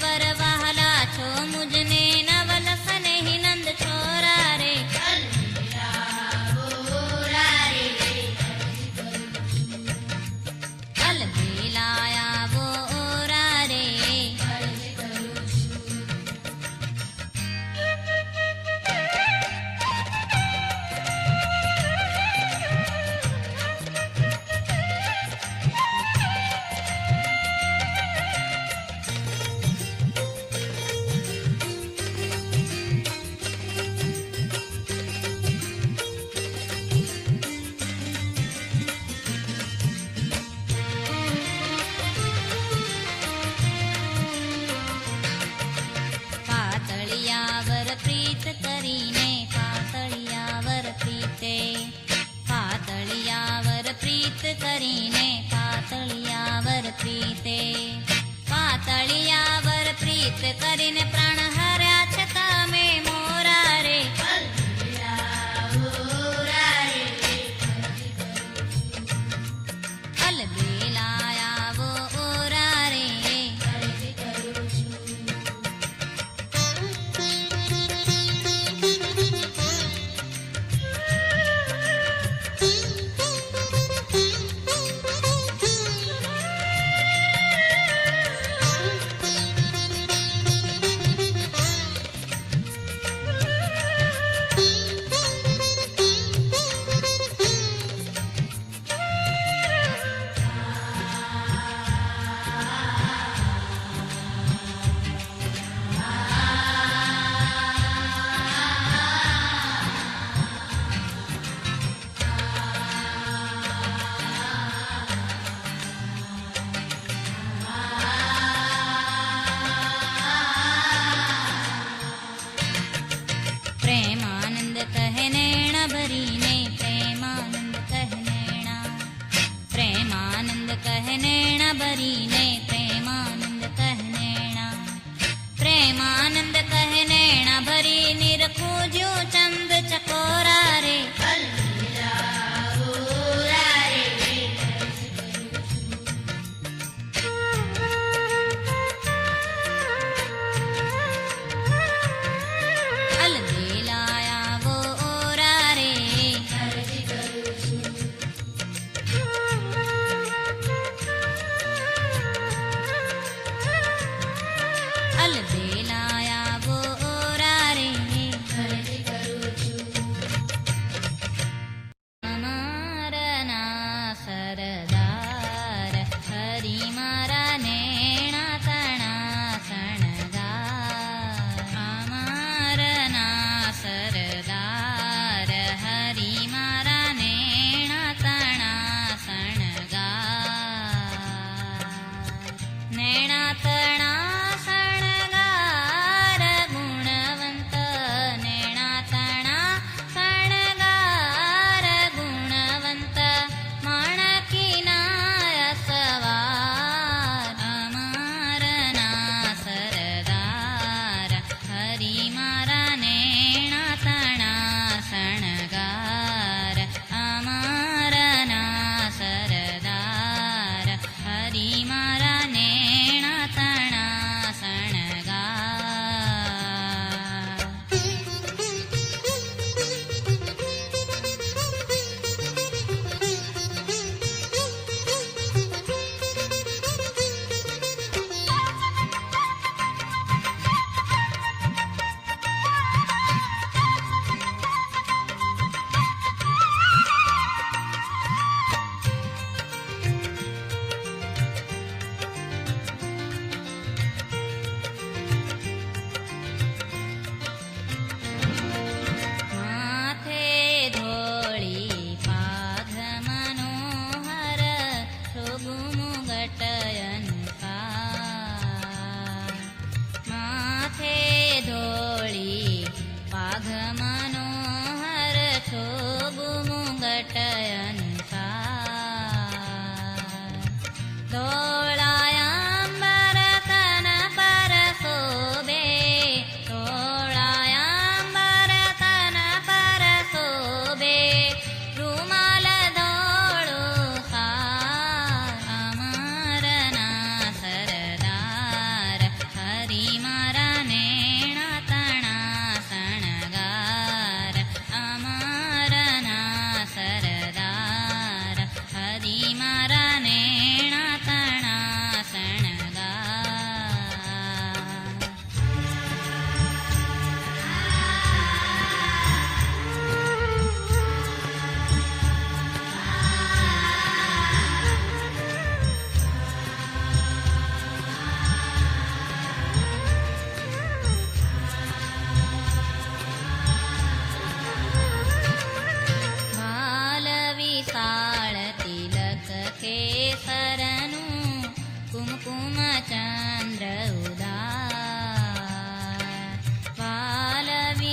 But ever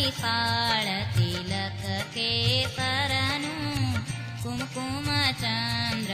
ळति लकके परनु कुम्कुमचन्द्र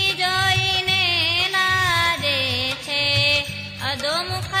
너무 깔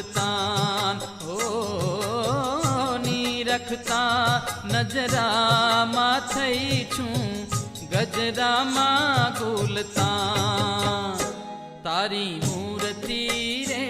લખતા નજરામાં થઈ છું ગજરામાં કુલતા તારી મૂર્તિ રે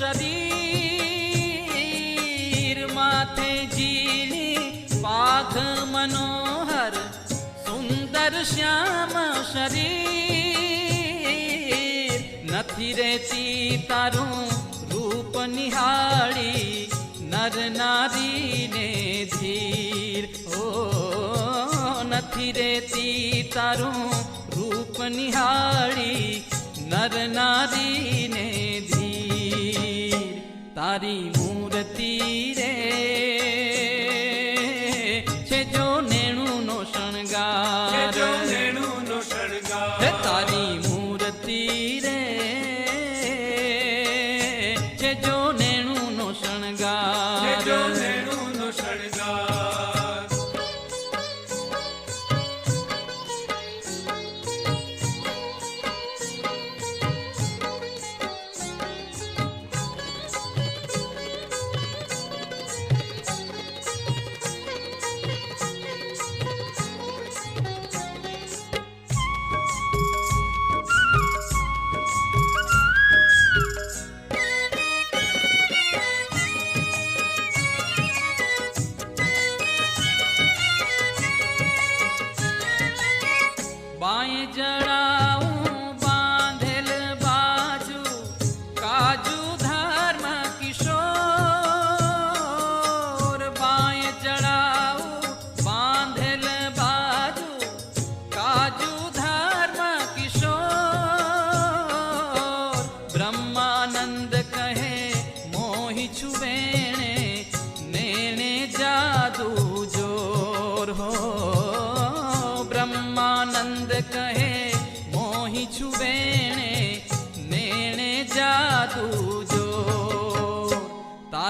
શરીર માથે જીની પાખ મનોહર, સુંદર શ્યામ શરીર. નથી રહેતી તારું રૂપ નિહાળી, નર નારીને ધીર. ઓ, નથી રહેતી તારું રૂપ નિહાળી, નર નારી হারি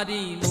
Marino.